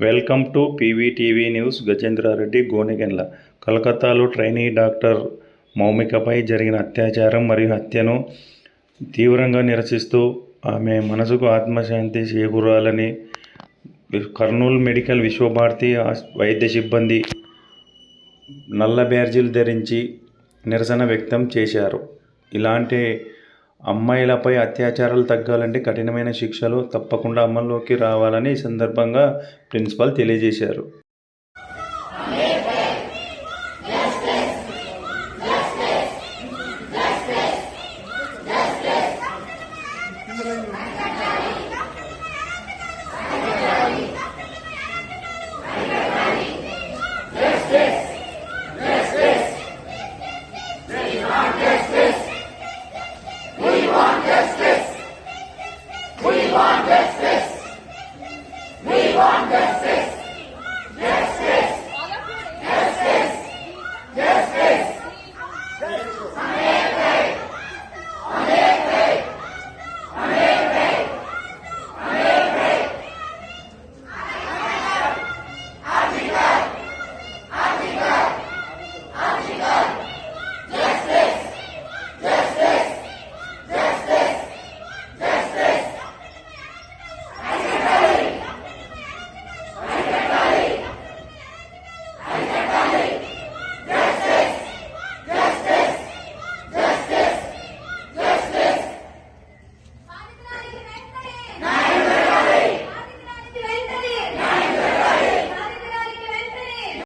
Welcome to PVTV news Gajendra Reddy Gonegandla. కలకత్తాలో trainee doctor మౌమికపై జరిగిన అత్యాచారం మరియు హత్యను తీవ్రంగా నిరసిస్తూ ఆమె మనసుకు ఆత్మశాంతి చేకూరాలని కర్నూలు మెడికల్ విశ్వభారతి వైద్య సిబ్బంది నల్ల బ్యార్జీలు ధరించి నిరసన వ్యక్తం చేశారు. ఇలాంటి అమ్మాయిలపై అత్యాచారాలు తగ్గాలంటే కఠినమైన శిక్షలు తప్పకుండా అమల్లోకి రావాలని ఈ సందర్భంగా ప్రిన్సిపాల్ తెలియజేశారు Thank you. importa ser.